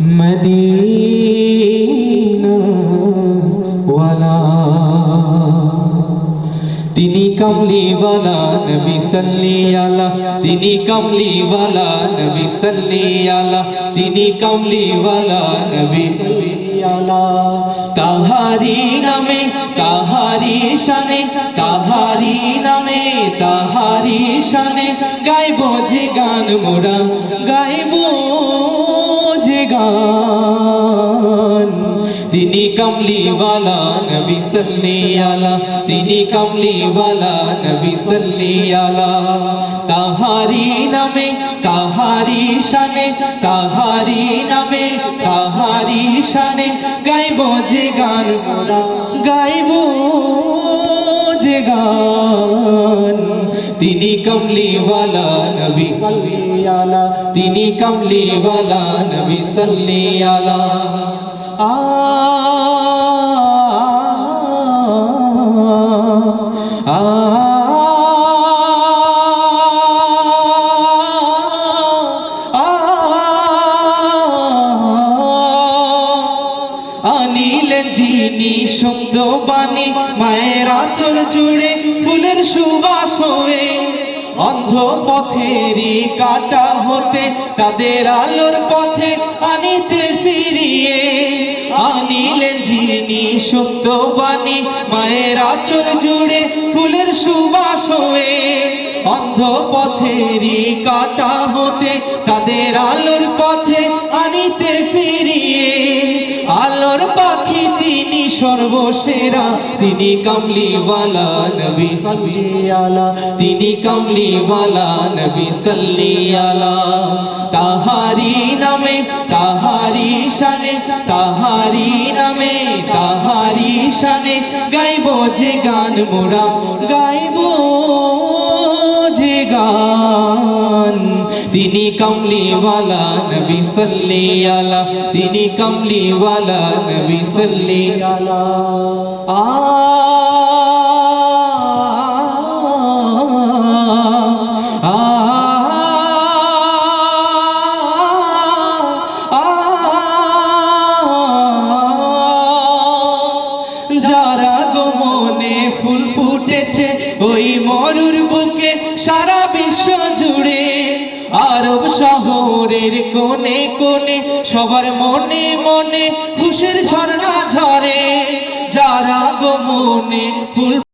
Medina ওয়ালা। তিনি কমলিওয়ালা নবী সাল্লি আলা। তিনি কমলিওয়ালা নবী সাল্লি আলা। তিনি কমলিওয়ালা নবী সাল্লি আলা। তাহারি নামে তাহারি শানে তাহারি নামে তাহারি শানে। গাইব যে গান মোরা, গাইব গান। তিনি কমলিওয়ালা নবী সাল্লি তিনি কমলিওয়ালা নবী সাল্লি তাহারি নামে তাহারি শানে তাহারি নামে তাহারি শানে গাইব যে গান, গাইব যে গান। তিনি কমলিওয়ালা নবী সাল্লি আলা তিনি কমলিওয়ালা নবী সাল্লি আলা আ যিনি সুন্দর বাণী মায়ের আচল জুড়ে ফুলের সুবাস হয়ে অন্ধ পথেরই কাটা হতে তাদের আলোর পথে আনিতে ফিরিয়ে আনিলেন যিনি সত্য বাণী মায়ের আচল জুড়ে ফুলের সুবাস হয়ে অন্ধ পথেরই কাটা হতে তাদের আলোর পথে আলোর পাখি তিনি সর্বসেরা। তিনি কামলিওয়ালা নবী সাল্লি আলা তিনি কামলিওয়ালা নবী সাল্লি আলা তাহারি নামে তাহারি শানে তাহারি নামে তাহারি শানে গাইব যে গান মোরা, গাইব যে গান। তিনি কমলিওয়ালা নবী সাল্লি আলা তিনি কমলিওয়ালা নবী সাল্লি আলা আ যারা গোমনে ফুল ফুটেছে, ওই মরুর বুকে সারা বিশ্ব জুড়ে আরব শহরের কোনে কোণে সবার মনে মনে খুশির ঝর্ণা ঝরে। যারা গো মনে ফুল